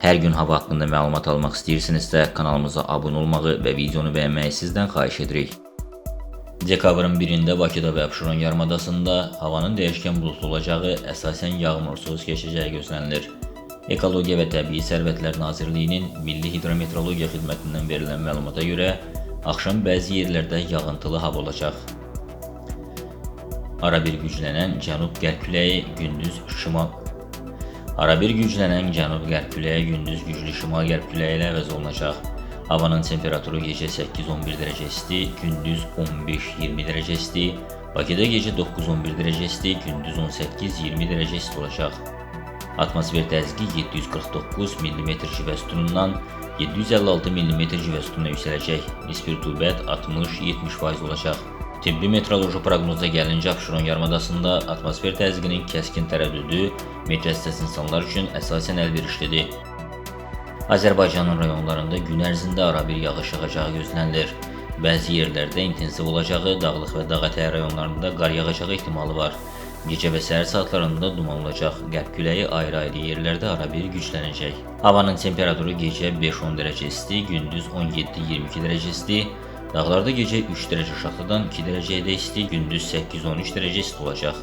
Hər gün hava haqqında məlumat almaq istəyirsinizsə, kanalımıza abunə olmağı və videonu bəyənməyi sizdən xahiş edirik. Dekabrın 1-də Bakıda və Abşeron yarımadasında havanın dəyişkən buludlu olacağı, əsasən yağmursuz keçəcəyi gözlənilir. Ekologiya və Təbii Sərvətlər Nazirliyinin Milli Hidrometeorologiya Xidmətindən verilən məlumata görə axşam bəzi yerlərdə yağıntılı hava olacaq. Arabir güclənən cənub-qərb küləyi gündüz şimal Arabir güclənən cənub-qərb küləyi gündüz güclü şimal-qərb küləyi ilə əvəz olunacaq. Havanın temperaturu gecə 8-11 dərəcə isti, gündüz 15-20 dərəcə isti, Bakıda gecə 9-11 dərəcə isti, gündüz 18-20 dərəcə isti olacaq. Atmosfer təzyiqi 749 mm civə sütunundan 756 mm civə sütununa yüksələcək. Nisbi rütubət 60-70% olacaq. Tibbi meteoroloji proqnoza gəlincə Abşeron yarımadasında atmosfer təzyiqinin kəskin tərəddüdü meteoroloji insanlar üçün əsasən əlverişlidir. Azərbaycanın rayonlarında gün ərzində arabir yağış yağacağı gözlənilir. Bəzi yerlərdə intensiv olacağı, dağlıq və dağətəyi rayonlarında qar yağacağı ehtimalı var. Gecə və səhər saatlarında duman olacaq. Qərb küləyi ayrı-ayrı yerlərdə arabir güclənəcək. Havanın temperaturu gecə 5-10 dərəcə isti, gündüz 17-22 dərəcə isti. Dağlarda gecə 3 dərəcə aşağıdan 2 dərəcəyə də isti, gündüz 8-13 dərəcə isti olacaq.